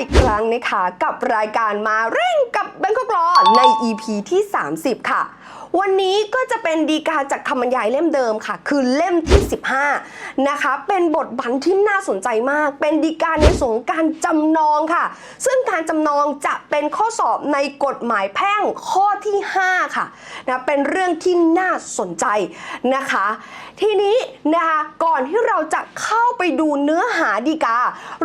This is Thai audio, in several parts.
อีกครั้งนะคะกับรายการมาเร่งกับแบง k อกลอใน EP ที่ 30 ค่ะ วันนี้ก็จะเป็นดีกาจากคำบรรยายเล่มเดิมค่ะ คือเล่มที่ 15 นะคะ เป็นบทบันที่น่าสนใจมาก เป็นดีกาในส่วนของการจำนองค่ะ ซึ่งการจำนองจะเป็นข้อสอบในกฎหมายแพ่งข้อที่ 5 ค่ะนะเป็นเรื่องที่น่าสนใจนะคะ ทีนี้นะคะ อนที่เราจะเข้าไปดูเนื้อหาดีกา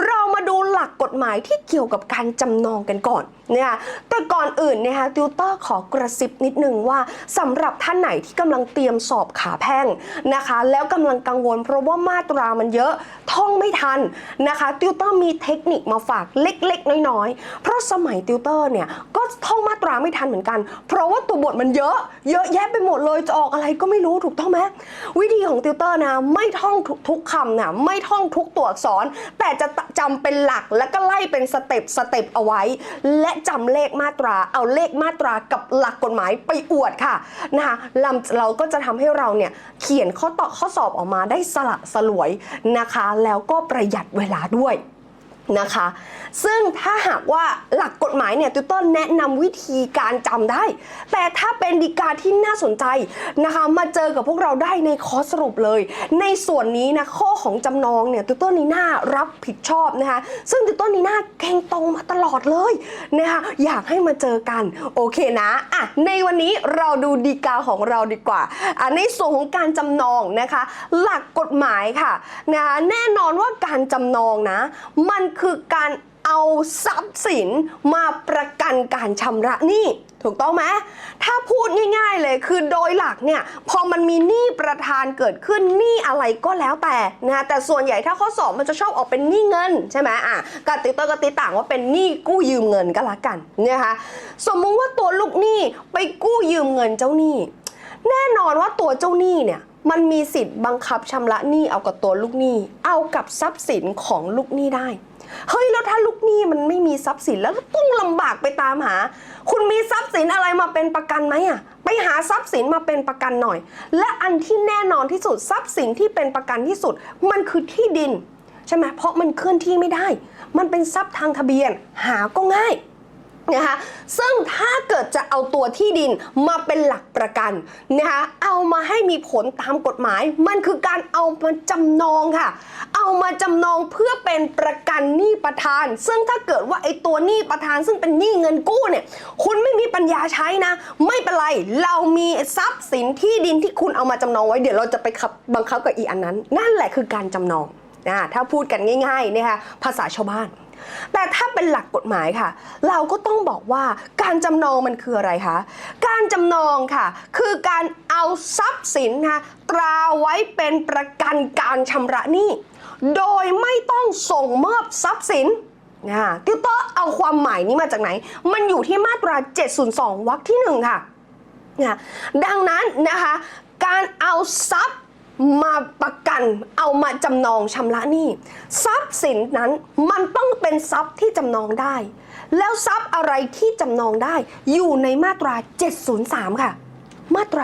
เรามาดูหลักกฎหมายที่เกี่ยวกับการจำนองกันก่อนนะคะแต่ก่อนอื่นนะคะติวเตอร์ขอกระซิบนิดนึงว่าสำหรับท่านไหนที่กำลังเตรียมสอบขาแพ่งนะคะ แล้วกำลังกังวลเพราะว่ามาตรามันเยอะท่องไม่ทันนะคะติวเตอร์มีเทคนิคมาฝากเล็กๆ น้อยๆ เพราะสมัยติวเตอร์เนี่ยก็ท่องมาตราไม่ทันเหมือนกัน เพราะว่าตัวบทมันเยอะ เยอะแยะไปหมดเลยจะออกอะไรก็ไม่รู้ถูกต้องไหมวิธีของติวเตอร์นะไม่ท่องทุกทุกคำนะไม่ท่องทุกตัวอักษร แต่จะจำเป็นหลักแล้วก็ไล่เป็นสเต็ปสเต็ปเอาไว้ และจำเลขมาตราเอาเลขมาตรากับหลักกฎหมายไปอวดค่ะนะคะลำเราก็จะทำให้เราเนี่ยเขียนข้อต่อข้อสอบออกมาได้สละสลวยนะคะ แล้วก็ประหยัดเวลาด้วย นะคะ ซึ่งถ้าหากว่าหลักกฎหมายเนี่ยติวเตอร์แนะนำวิธีการจำได้ แต่ถ้าเป็นดีกาที่น่าสนใจนะคะมาเจอกับพวกเราได้ในคอร์สสรุปเลย ในส่วนนี้นะข้อของจำนองเนี่ยติวเตอร์นีน่ารับผิดชอบนะคะซึ่งติวเตอร์นีน่าเก่งตรงมาตลอดเลยนะคะอยากให้มาเจอกันโอเคนะอะในวันนี้เราดูดีกาของเราดีกว่าอะในส่วนของการจำนองนะคะ หลักกฎหมายค่ะนะคะแน่นอนว่าการจำนองนะมันคือการเอาทรัพย์สินมาประกันการชำระหนี้ถูกต้องไหมถ้าพูดง่ายๆเลยคือโดยหลักเนี่ยพอมันมีหนี้ประธานเกิดขึ้นหนี้อะไรก็แล้วแต่นะแต่ส่วนใหญ่ถ้าข้อสอบมันจะชอบออกเป็นหนี้เงินใช่ไหมอะกติกากติต่างว่าเป็นหนี้กู้ยืมเงินก็แล้วกันนะคะสมมุติว่าตัวลูกหนี้ไปกู้ยืมเงินเจ้าหนี้ แน่นอนว่าตัวเจ้าหนี้เนี่ย มันมีสิทธิ์บังคับชำระหนี้เอากับตัวลูกหนี้ เอากับทรัพย์สินของลูกหนี้ได้ เฮ้ยแล้วถ้าลูกหนี้มันไม่มีทรัพย์สินแล้วต้องลำบากไปตามหา คุณมีทรัพย์สินอะไรมาเป็นประกันไหมอะไปหาทรัพย์สินมาเป็นประกันหน่อย และอันที่แน่นอนที่สุดทรัพย์สินที่เป็นประกันที่สุด มันคือที่ดินใช่ไหมเพราะมันเคลื่อนที่ไม่ได้ มันเป็นทรัพย์ทางทะเบียน หาก็ง่าย นะคะซึ่งถ้าเกิดจะเอาตัวที่ดินมาเป็นหลักประกันนะคะเอามาให้มีผลตามกฎหมาย มันคือการเอามาจำนองค่ะ เอามาจำนองเพื่อเป็นประกันหนี้ประธาน ซึ่งถ้าเกิดว่าไอ้ตัวหนี้ประธาน ซึ่งเป็นหนี้เงินกู้เนี่ยคุณไม่มีปัญญาใช้นะ ไม่เป็นไรเรามีทรัพย์สินที่ดินที่คุณเอามาจำนองไว้เดี๋ยวเราจะไปขับบังคับกับอีอันนั้น นั่นแหละคือการจำนองนะถ้าพูดกันง่ายๆนะคะภาษาชาวบ้าน แต่ถ้าเป็นหลักกฎหมายค่ะ เราก็ต้องบอกว่าการจำนองมันคืออะไรคะ การจำนองค่ะ คือการเอาทรัพย์สินนะคะตราไว้เป็นประกันการชำระหนี้ โดยไม่ต้องส่งมอบทรัพย์สินนะติวเตอร์เอาความหมายนี้มาจากไหน มันอยู่ที่มาตรา 702 วรรคที่ 1 ค่ะนะดังนั้นนะคะ การเอาทรัพย์ มาประกันเอามาจำนองชำระหนี้ทรัพย์สินนั้นมันต้องเป็นทรัพย์ที่จำนองได้ แล้วทรัพย์อะไรที่จำนองได้ อยู่ในมาตรา 703 ค่ะ มาตรา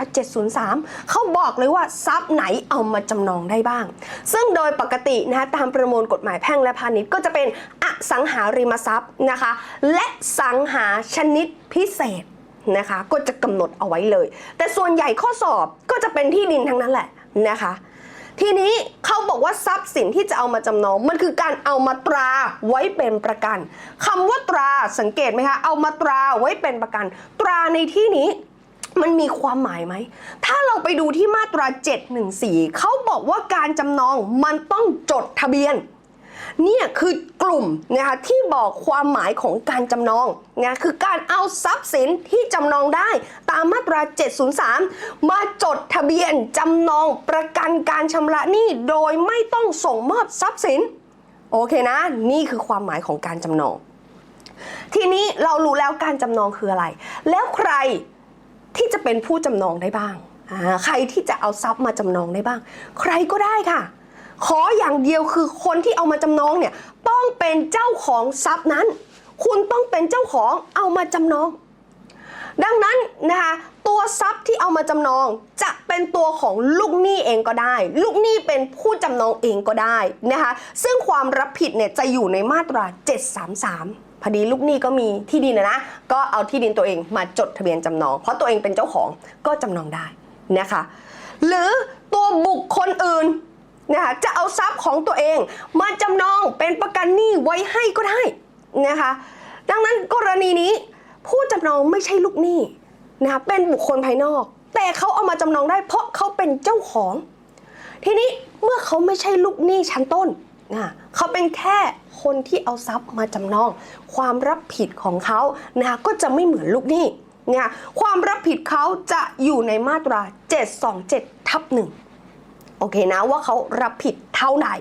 703 เขาบอกเลยว่าทรัพย์ไหนเอามาจำนองได้บ้าง ซึ่งโดยปกตินะคะตามประมวลกฎหมายแพ่งและพาณิชย์ก็จะเป็นอสังหาริมทรัพย์นะคะ และสังหาชนิดพิเศษนะคะ ก็จะกำหนดเอาไว้เลย แต่ส่วนใหญ่ข้อสอบก็จะเป็นที่ดินทั้งนั้นแหละ นะคะ ทีนี้เขาบอกว่าทรัพย์สินที่จะเอามาจำนอง มันคือการเอามาตราไว้เป็นประกันคำว่าตราสังเกตไหมคะเอามาตราไว้เป็นประกัน ตราในที่นี้มันมีความหมายไหม ถ้าเราไปดูที่มาตรา 714 เขาบอกว่าการจำนองมันต้องจดทะเบียน เนี่ยคือกลุ่มนะคะที่บอกความหมายของการจำนองนะคือการเอาทรัพย์สินที่จำนองได้ ตามมาตรา 703 มาจดทะเบียนจำนองประกันการชำระหนี้โดยไม่ต้องส่งมอบทรัพย์สิน โอเคนะ นี่คือความหมายของการจำนอง ทีนี้เรารู้แล้วการจำนองคืออะไร แล้วใครที่จะเป็นผู้จำนองได้บ้าง ใครที่จะเอาทรัพย์มาจำนองได้บ้าง ใครก็ได้ค่ะ ขออย่างเดียวคือคนที่เอามาจำนองเนี่ยต้องเป็นเจ้าของทรัพย์นั้น คุณต้องเป็นเจ้าของเอามาจำนอง ดังนั้นนะคะตัวทรัพย์ที่เอามาจำนองจะเป็นตัวของลูกหนี้เองก็ได้ ลูกหนี้เป็นผู้จำนองเองก็ได้นะคะซึ่งความรับผิดเนี่ยจะอยู่ในมาตรา 733พอดีลูกหนี้ก็มีที่ดินนะนะ ก็เอาที่ดินตัวเองมาจดทะเบียนจำนอง เพราะตัวเองเป็นเจ้าของก็จำนองได้นะคะ หรือตัวบุคคลอื่น นะคะจะเอาทรัพย์ของตัวเอง มาจำนองเป็นประกันหนี้ไว้ให้ก็ได้นะคะดังนั้นกรณีนี้ผู้จำนองไม่ใช่ลูกหนี้นะคะเป็นบุคคลภายนอก แต่เขาเอามาจำนองได้เพราะเขาเป็นเจ้าของ ทีนี้เมื่อเขาไม่ใช่ลูกหนี้ชั้นต้นนะเขาเป็นแค่คนที่เอาทรัพย์มาจำนอง ความรับผิดของเขานะก็จะไม่เหมือนลูกหนี้นะความรับผิดเขาจะอยู่ในมาตรา 727ทับหนึ่ง โอเคนะว่าเขารับผิดเท่าไหร่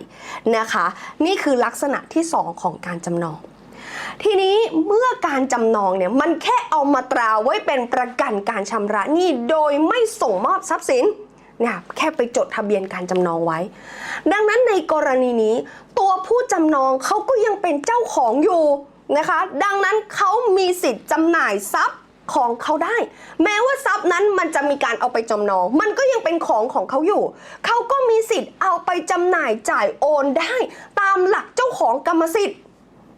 นะคะ นี่คือลักษณะที่ 2 ของการจำนอง ทีนี้เมื่อการจำนองเนี่ยมันแค่เอามาตราไว้เป็นประกันการชำระหนี้โดยไม่ส่งมอบทรัพย์สินเนี่ยแค่ไปจดทะเบียนการจำนองไว้ ดังนั้นในกรณีนี้ ตัวผู้จำนองเขาก็ยังเป็นเจ้าของอยู่นะคะ ดังนั้นเขามีสิทธิ์จำหน่ายทรัพย์ ของเขาได้ แม้ว่าทรัพย์นั้นมันจะมีการเอาไปจำนอง มันก็ยังเป็นของของเขาอยู่ เขาก็มีสิทธิ์เอาไปจำหน่ายจ่ายโอนได้ ตามหลักเจ้าของกรรมสิทธิ์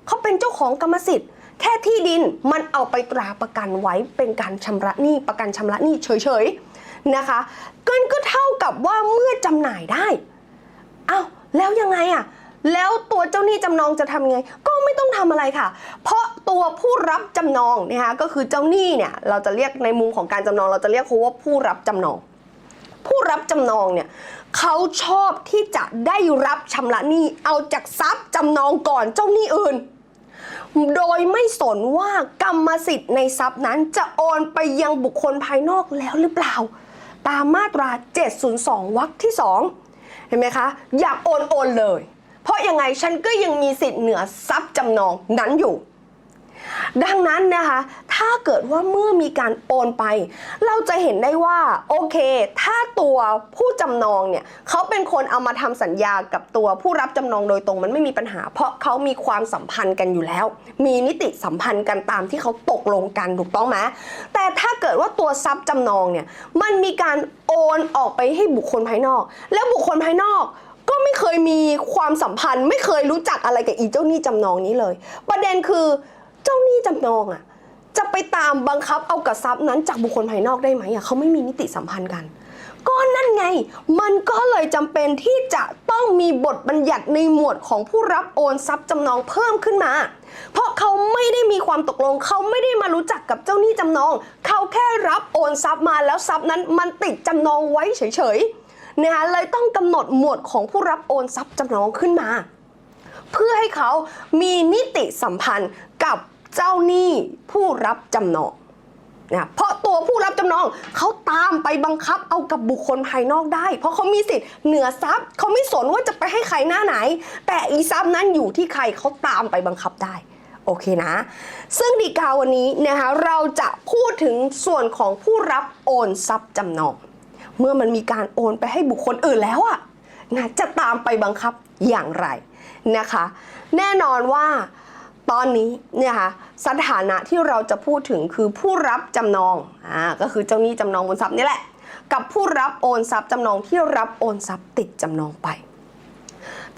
เขาเป็นเจ้าของกรรมสิทธิ์แค่ที่ดินมันเอาไปตราประกันไว้เป็นการชำระหนี้ประกันชำระหนี้เฉยๆนะคะก็ก็เท่ากับว่าเมื่อจำหน่ายได้อ้าวแล้วยังไงอะ แล้วตัวเจ้าหนี้จำนองจะทำยังไง ก็ไม่ต้องทำอะไรค่ะ เพราะตัวผู้รับจำนองนะคะก็คือเจ้าหนี้เนี่ยเราจะเรียกในมุมของการจำนอง เราจะเรียกเขาว่าผู้รับจำนอง ผู้รับจำนองเนี่ยเขาชอบที่จะได้รับชำระหนี้เอาจากทรัพย์จำนองก่อนเจ้าหนี้อื่น โดยไม่สนว่ากรรมสิทธิ์ในทรัพย์นั้นจะโอนไปยังบุคคลภายนอกแล้วหรือเปล่า ตามมาตรา 702วรรคที่ 2 เห็นไหมคะ อยากโอนโอนเลย เพราะยังไงฉันก็ยังมีสิทธิ์เหนือทรัพย์จำนองนั้นอยู่ ดังนั้นนะคะ ถ้าเกิดว่าเมื่อมีการโอนไป เราจะเห็นได้ว่าโอเค ถ้าตัวผู้จำนองเนี่ยเขาเป็นคนเอามาทำสัญญากับตัวผู้รับจำนองโดยตรงมันไม่มีปัญหา เพราะเขามีความสัมพันธ์กันอยู่แล้ว มีนิติสัมพันธ์กันตามที่เขาตกลงกันถูกต้องไหมแต่ถ้าเกิดว่าตัวทรัพย์จำนองเนี่ยมันมีการโอนออกไปให้บุคคลภายนอก แล้วบุคคลภายนอก ก็ไม่เคยมีความสัมพันธ์ ไม่เคยรู้จักอะไรกับอีเจ้าหนี้จำนองนี้เลย ประเด็นคือเจ้าหนี้จำนองอะจะไปตามบังคับเอากับทรัพย์นั้นจากบุคคลภายนอกได้ไหมอะเขาไม่มีนิติสัมพันธ์กัน ก็นั่นไง มันก็เลยจำเป็นที่จะต้องมีบทบัญญัติในหมวดของผู้รับโอนทรัพย์จำนองเพิ่มขึ้นมา เพราะเขาไม่ได้มีความตกลง เขาไม่ได้มารู้จักกับเจ้าหนี้จำนอง เขาแค่รับโอนทรัพย์มาแล้วทรัพย์นั้นมันติดจำนองไว้เฉยๆ นะคะเลยต้องกำหนดหมวดของผู้รับโอนทรัพย์จำนองขึ้นมา เพื่อให้เขามีนิติสัมพันธ์กับเจ้าหนี้ผู้รับจำนองนะเพราะตัวผู้รับจำนองเขาตามไปบังคับเอากับบุคคลภายนอกได้ เพราะเขามีสิทธิ์เหนือทรัพย์เขาไม่สนว่าจะไปให้ใครหน้าไหน แต่อีทรัพย์นั้นอยู่ที่ใครเขาตามไปบังคับได้โอเคนะ ซึ่งดีกาวันนี้นะคะเราจะพูดถึงส่วนของผู้รับโอนทรัพย์จำนอง เมื่อมันมีการโอนไปให้บุคคลอื่นแล้วอะนะจะตามไปบังคับอย่างไรนะคะ แน่นอนว่าตอนนี้เนี่ยค่ะสถานะที่เราจะพูดถึงคือผู้รับจำนองอ่าก็คือเจ้าหนี้จำนองบนทรัพย์นี่แหละ กับผู้รับโอนทรัพย์จำนองที่รับโอนทรัพย์ติดจำนองไป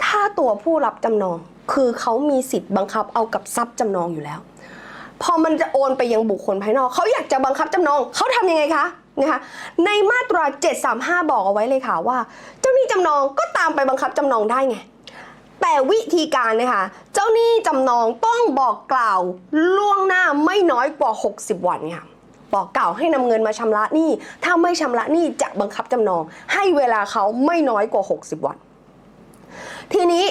ถ้าตัวผู้รับจำนองคือเขามีสิทธิ์บังคับเอากับทรัพย์จำนองอยู่แล้ว พอมันจะโอนไปยังบุคคลภายนอกเขาอยากจะบังคับจำนองเขาทำยังไงคะ นะคะในมาตรา 735 บอกเอาไว้เลยค่ะว่า เจ้าหนี้จำนองก็ตามไปบังคับจำนองได้ไง แต่วิธีการนะคะเจ้าหนี้จำนองต้องบอกกล่าวล่วงหน้าไม่น้อยกว่า 60 วันค่ะบอกกล่าวให้นำเงินมาชำระหนี้ ถ้าไม่ชำระหนี้จะบังคับจำนอง ให้เวลาเขาไม่น้อยกว่า 60 วัน ทีนี้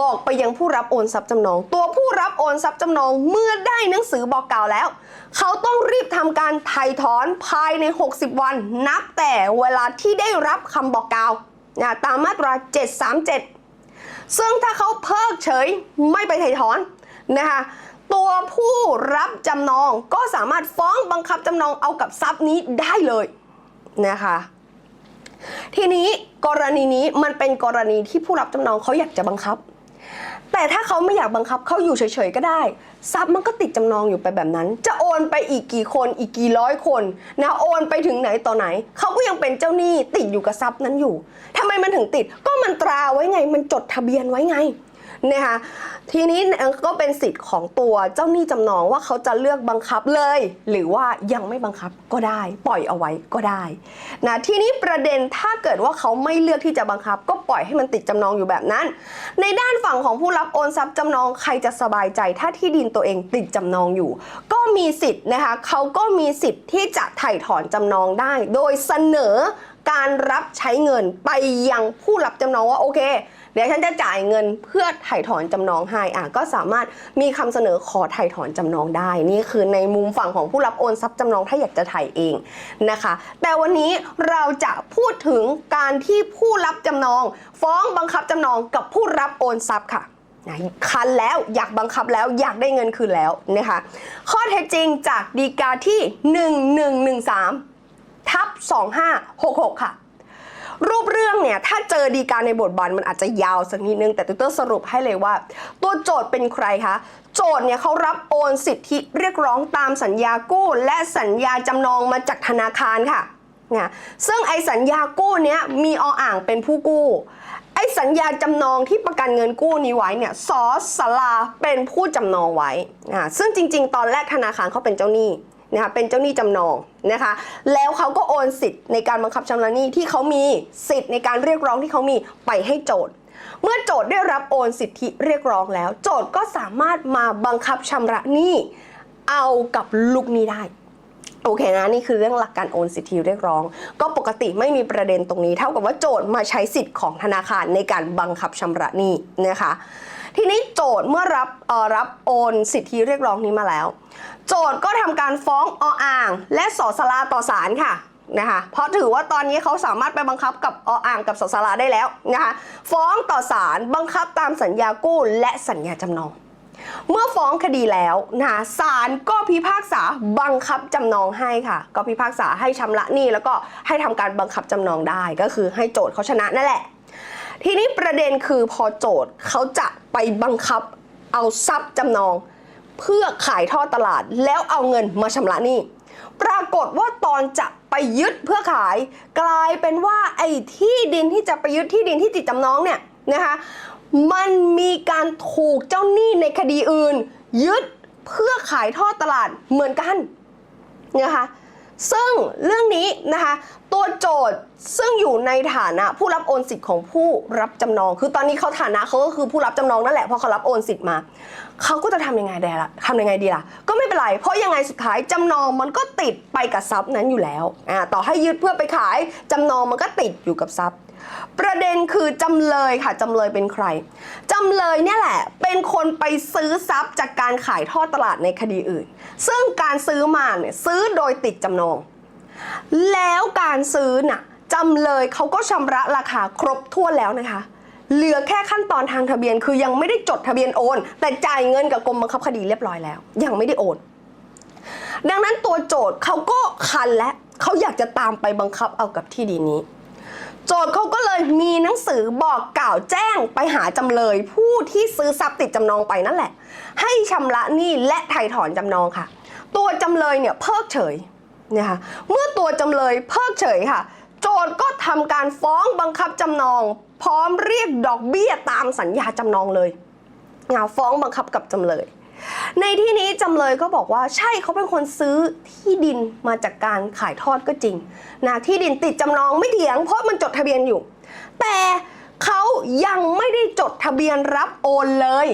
บอกไปยังผู้รับโอนทรัพย์จำนอง ตัวผู้ โอนทรัพย์จำนองเมื่อได้หนังสือบอกกล่าวแล้ว เขาต้องรีบทำการไถ่ถอนภายใน 60 วัน นับแต่เวลาที่ได้รับคำบอกกล่าวนะตามมาตรา 737 ซึ่งถ้าเขาเพิกเฉยไม่ไปไถ่ถอนนะคะตัวผู้รับจำนองก็สามารถฟ้องบังคับจำนองเอากับทรัพย์นี้ได้เลยนะคะทีนี้กรณีนี้มันเป็นกรณีที่ผู้รับจำนองเขาอยากจะบังคับ แต่ถ้าเขาไม่อยากบังคับเขาอยู่เฉยๆก็ได้ ทรัพย์มันก็ติดจำนองอยู่ไปแบบนั้น จะโอนไปอีกกี่คนอีกกี่ร้อยคนนะโอนไปถึงไหนต่อไหน เขาก็ยังเป็นเจ้าหนี้ติดอยู่กับทรัพย์นั้นอยู่ทำไมมันถึงติดก็มันตราไว้ไง มันจดทะเบียนไว้ไง นะคะทีนี้ก็เป็นสิทธิ์ของตัวเจ้าหนี้จำนองว่าเขาจะเลือกบังคับเลย หรือว่ายังไม่บังคับก็ได้ ปล่อยเอาไว้ก็ได้นะทีนี้ประเด็นถ้าเกิดว่าเขาไม่เลือกที่จะบังคับ ก็ปล่อยให้มันติดจำนองอยู่แบบนั้น ในด้านฝั่งของผู้รับโอนทรัพย์จำนองใครจะสบายใจ ถ้าที่ดินตัวเองติดจำนองอยู่ ก็มีสิทธิ์นะคะเขาก็มีสิทธิ์ที่จะถ่ายถอนจำนองได้ โดยเสนอการรับใช้เงินไปยังผู้รับจำนองว่าโอเค เดี๋ยวฉันจะจ่ายเงินเพื่อถ่ายถอนจำนองให้อะก็สามารถมีคำเสนอขอถ่ายถอนจำนองได้ นี่คือในมุมฝั่งของผู้รับโอนทรัพย์จำนองถ้าอยากจะถ่ายเองนะคะ แต่วันนี้เราจะพูดถึงการที่ผู้รับจำนอง ฟ้องบังคับจำนองกับผู้รับโอนทรัพย์ค่ะนะคันแล้วอยากบังคับแล้วอยากได้เงินคืนแล้วนะคะข้อเท็จจริงจากดีกาที่ 1113ทับ2566 ค่ะ รูปเรื่องเนี่ยถ้าเจอดีการในบทบาทมันอาจจะยาวสักนิดนึง แต่ตุ๊เตอร์สรุปให้เลยว่า ตัวโจทย์เป็นใครคะโจทย์เนี่ยเขารับโอนสิทธิเรียกร้องตามสัญญากู้ และสัญญาจำนองมาจากธนาคารค่ะเนี่ยซึ่งไอสัญญากู้เนี้ยมีออ่างเป็นผู้กู้ไอสัญญาจำนองที่ประกันเงินกู้นี้ไว้เนี่ยสอสลาเป็นผู้จำนองไว้อ่าซึ่งจริง ๆ ตอนแรกธนาคารเขาเป็นเจ้าหนี้ นะคะเป็นเจ้าหนี้จำนองนะคะ แล้วเขาก็โอนสิทธิ์ในการบังคับชำระหนี้ที่เขามีสิทธิ์ในการเรียกร้องที่เขามีไปให้โจทย์ เมื่อโจทย์ได้รับโอนสิทธิเรียกร้องแล้ว โจทย์ก็สามารถมาบังคับชำระหนี้เอากับลูกหนี้ได้โอเคนะนี่คือเรื่องหลักการโอนสิทธิเรียกร้อง ก็ปกติไม่มีประเด็นตรงนี้เท่ากับว่าโจทย์มาใช้สิทธิ์ของธนาคารในการบังคับชำระหนี้นะคะ ทีนี้โจทย์เมื่อรับออรับโอนสิทธิเรียกร้องนี้มาแล้ว โจทย์ก็ทำการฟ้องออ่าง และสอสลาต่อศาลค่ะนะคะเพราะถือว่าตอนนี้เขาสามารถไปบังคับกับออ่างกับสอสลาได้แล้วนะคะฟ้องต่อศาลบังคับตามสัญญากู้และสัญญาจำนอง เมื่อฟ้องคดีแล้วนะคะศาลก็พิพากษาบังคับจำนองให้ค่ะ ก็พิพากษาให้ชำระหนี้แล้วก็ให้ทำการบังคับจำนองได้ก็คือให้โจทย์เขาชนะนั่นแหละ ทีนี้ประเด็นคือพอโจทย์เขาจะไปบังคับเอาทรัพย์จำนอง เพื่อขายทอดตลาดแล้วเอาเงินมาชำระหนี้ปรากฏว่าตอนจะไปยึดเพื่อขาย กลายเป็นว่าไอ้ที่ดินที่จะไปยึดที่ดินที่ติดจำนองเนี่ยนะคะมันมีการถูกเจ้าหนี้ในคดีอื่น ยึดเพื่อขายทอดตลาดเหมือนกันนะคะซึ่งเรื่องนี้นะคะตัวโจทย์ซึ่งอยู่ในฐานะผู้รับโอนสิทธิ์ของผู้รับจำนอง คือตอนนี้เขาฐานะเขาก็คือผู้รับจำนองนั่นแหละเพราะเขารับโอนสิทธิ์มา เขาก็จะทำยังไงได้ล่ะทำยังไงดีล่ะ ก็ไม่เป็นไร เพราะยังไงสุดท้ายจำนองมันก็ติดไปกับทรัพย์นั้นอยู่แล้วอ่าต่อให้ยึดเพื่อไปขายจำนองมันก็ติดอยู่กับทรัพย์ ประเด็นคือจำเลยค่ะจำเลยเป็นใครจำเลยเนี่ยแหละ เป็นคนไปซื้อทรัพย์จากการขายทอดตลาดในคดีอื่น ซึ่งการซื้อมาเนี่ยซื้อโดยติดจำนอง แล้วการซื้อน่ะจำเลยเขาก็ชำระราคาครบถ้วนแล้วนะคะ เหลือแค่ขั้นตอนทางทะเบียน คือยังไม่ได้จดทะเบียนโอน แต่จ่ายเงินกับกรมบังคับคดีเรียบร้อยแล้ว ยังไม่ได้โอน ดังนั้นตัวโจทย์เขาก็คันและเขาอยากจะตามไปบังคับเอากับที่ดินนี้ โจทย์เขาก็เลยมีหนังสือบอกกล่าวแจ้งไปหาจำเลย ผู้ที่ซื้อทรัพย์ติดจำนองไปนั่นแหละ ให้ชำระหนี้และไถ่ถอนจำนองค่ะ ตัวจำเลยเนี่ยเพิกเฉยนะคะเมื่อตัวจำเลยเพิกเฉยค่ะ โจทย์ก็ทำการฟ้องบังคับจำนอง พร้อมเรียกดอกเบี้ยตามสัญญาจำนองเลยฟ้องบังคับกับจำเลย ในที่นี้จำเลยก็บอกว่าใช่เขาเป็นคนซื้อที่ดินมาจากการขายทอดก็จริงนะที่ดินติดจำนองไม่เถียงเพราะมันจดทะเบียนอยู่ แต่เขายังไม่ได้จดทะเบียนรับโอนเลย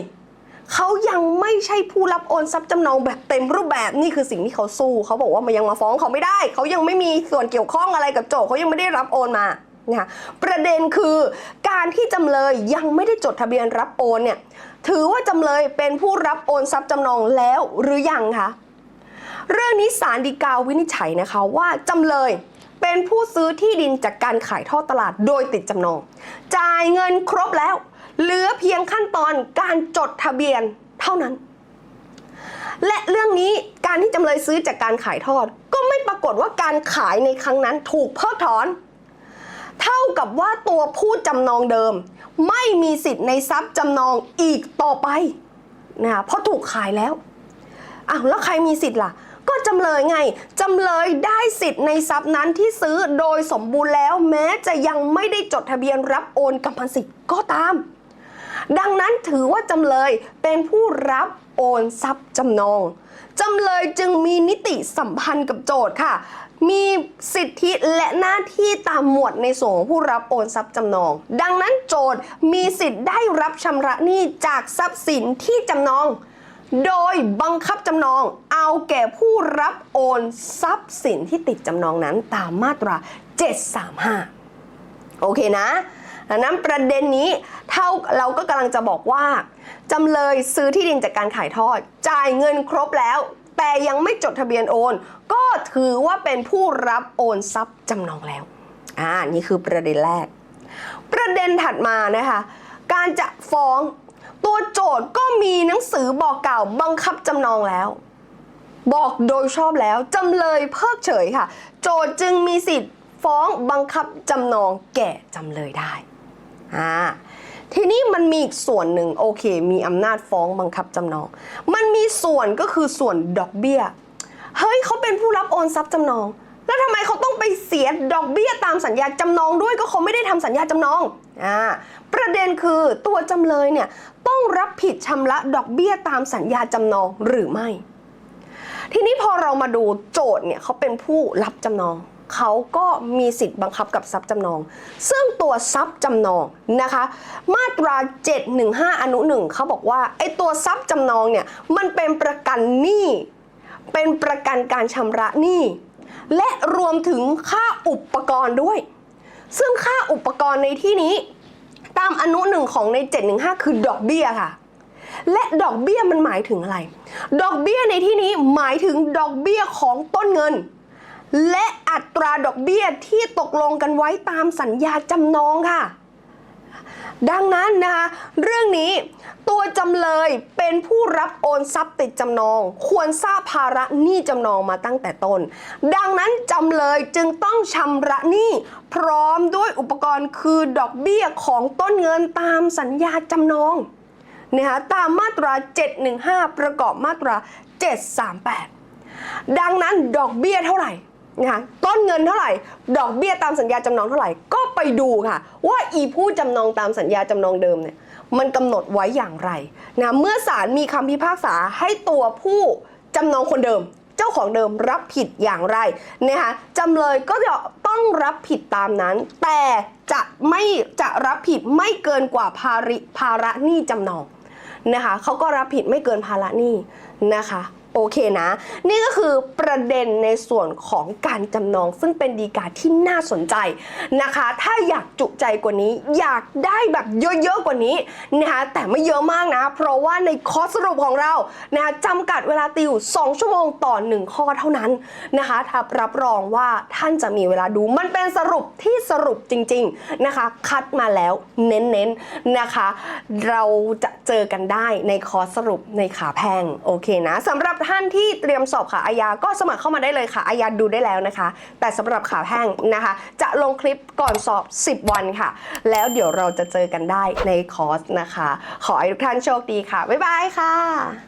เขายังไม่ใช่ผู้รับโอนทรัพย์จำนองแบบเต็มรูปแบบนี่คือสิ่งที่เขาสู้เขาบอกว่ามันยังมาฟ้องเขาไม่ได้ เขายังไม่มีส่วนเกี่ยวข้องอะไรกับโจเขายังไม่ได้รับโอนมา นะประเด็นคือการที่จำเลยยังไม่ได้จดทะเบียนรับโอนเนี่ยถือว่าจำเลยเป็นผู้รับโอนทรัพย์จำนองแล้วหรือยังคะเรื่องนี้ศาลฎีกาวินิจฉัยนะคะว่าจำเลยเป็นผู้ซื้อที่ดินจากการขายทอดตลาดโดยติดจำนอง จ่ายเงินครบแล้ว เหลือเพียงขั้นตอนการจดทะเบียนเท่านั้น และเรื่องนี้การที่จำเลยซื้อจากการขายทอด ก็ไม่ปรากฏว่าการขายในครั้งนั้นถูกเพิกถอน กับว่าตัวผู้จำนองเดิม ไม่มีสิทธิ์ในทรัพย์จำนองอีกต่อไปนะคะเพราะถูกขายแล้วอ้าวแล้วใครมีสิทธิ์ล่ะ ก็จำเลยไงจำเลยได้สิทธิ์ในทรัพย์นั้นที่ซื้อโดยสมบูรณ์แล้ว แม้จะยังไม่ได้จดทะเบียนรับโอนกรรมสิทธิ์ก็ตาม ดังนั้นถือว่าจำเลยเป็นผู้รับโอนทรัพย์จำนองจำเลยจึงมีนิติสัมพันธ์กับโจทย์ค่ะ มีสิทธิและหน้าที่ตามหมวดในส่วนของผู้รับโอนทรัพย์จำนอง ดังนั้นโจทย์มีสิทธิ์ได้รับชำระหนี้จากทรัพย์สินที่จำนอง โดยบังคับจำนองเอาแก่ผู้รับโอนทรัพย์สินที่ติดจำนองนั้นตามมาตรา 735 โอเคนะดังนั้นประเด็นนี้เท่าเราก็กำลังจะบอกว่าจำเลยซื้อที่ดินจากการขายทอด จ่ายเงินครบแล้ว แต่ยังไม่จดทะเบียนโอน ก็ถือว่าเป็นผู้รับโอนทรัพย์จำนองแล้ว อ่า นี่คือประเด็นแรก ประเด็นถัดมานะคะ การจะฟ้อง ตัวโจทก็มีหนังสือบอกกล่าวบังคับจำนองแล้ว บอกโดยชอบแล้วจำเลยเพิกเฉยค่ะ โจทจึงมีสิทธิ์ฟ้องบังคับจำนองแก่จำเลยได้ อ่า ทีนี้มันมีอีกส่วนหนึ่งโอเค มีอำนาจฟ้องบังคับจำนอง มันมีส่วนก็คือส่วนดอกเบี้ย เฮ้ยเขาเป็นผู้รับโอนทรัพย์จำนอง แล้วทำไมเขาต้องไปเสียดอกเบี้ยตามสัญญาจำนองด้วยก็เขาไม่ได้ทำสัญญาจำนองอ่าประเด็นคือตัวจำเลยเนี่ยต้องรับผิดชำระดอกเบี้ยตามสัญญาจำนองหรือไม่ ทีนี้พอเรามาดูโจทย์เนี่ยเขาเป็นผู้รับจำนอง เขาก็มีสิทธิ์บังคับกับทรัพย์จำนอง ซึ่งตัวทรัพย์จำนองนะคะ มาตรา 715 อนุหนึ่งเขาบอกว่าไอ้ตัวทรัพย์จำนองเนี่ยมันเป็นประกันหนี้เป็นประกันการชำระหนี้และรวมถึงค่าอุปกรณ์ด้วย ซึ่งค่าอุปกรณ์ในที่นี้ ตามอนุหนึ่งของใน 715 คือดอกเบี้ยค่ะ และดอกเบี้ยมันหมายถึงอะไร ดอกเบี้ยในที่นี้หมายถึงดอกเบี้ยของต้นเงิน และอัตราดอกเบี้ยที่ตกลงกันไว้ตามสัญญาจำนองค่ะ ดังนั้นนะคะเรื่องนี้ตัวจำเลยเป็นผู้รับโอนทรัพย์ติดจำนอง ควรทราบภาระหนี้จำนองมาตั้งแต่ต้น ดังนั้นจำเลยจึงต้องชำระหนี้พร้อมด้วยอุปกรณ์คือดอกเบี้ยของต้นเงินตามสัญญาจำนองนะคะตามมาตรา 715 ประกอบมาตรา 738 ดังนั้นดอกเบี้ยเท่าไหร่ นะคะต้นเงินเท่าไหร่ ดอกเบี้ยตามสัญญาจำนองเท่าไหร่ ก็ไปดูค่ะ ว่าอีผู้จำนองตามสัญญาจำนองเดิมเนี่ยมันกำหนดไว้อย่างไรนะเมื่อศาลมีคำพิพากษาให้ตัวผู้จำนองคนเดิม เจ้าของเดิมรับผิดอย่างไรนะคะจำเลยก็จะต้องรับผิดตามนั้น แต่จะไม่จะรับผิดไม่เกินกว่าภาริภาระหนี้จำนองนะคะเขาก็รับผิดไม่เกินภาระหนี้นะคะ โอเคนะ นี่ก็คือประเด็นในส่วนของการจำนอง ซึ่งเป็นดีกาที่น่าสนใจนะคะ ถ้าอยากจุใจกว่านี้ อยากได้แบบเยอะๆกว่านี้นะคะแต่ไม่เยอะมากนะ เพราะว่าในคอร์สสรุปของเรานะคะจำกัดเวลาติว 2 ชั่วโมงต่อ 1 ข้อเท่านั้นนะคะถ้ารับรองว่าท่านจะมีเวลาดูมันเป็นสรุปที่สรุปจริงๆนะคะ คัดมาแล้วเน้นๆนะคะ เราจะเจอกันได้ในคอร์สสรุปในขาแพงโอเคนะสำหรับท่านที่เตรียมสอบขาอาญาก็สมัครเข้ามาได้เลยค่ะอาญาดูได้แล้วนะคะ แต่สำหรับขาแห้งนะคะ จะลงคลิปก่อนสอบ 10 วันค่ะ แล้วเดี๋ยวเราจะเจอกันได้ในคอร์สนะคะ ขอให้ทุกท่านโชคดีค่ะ บ๊ายบายค่ะ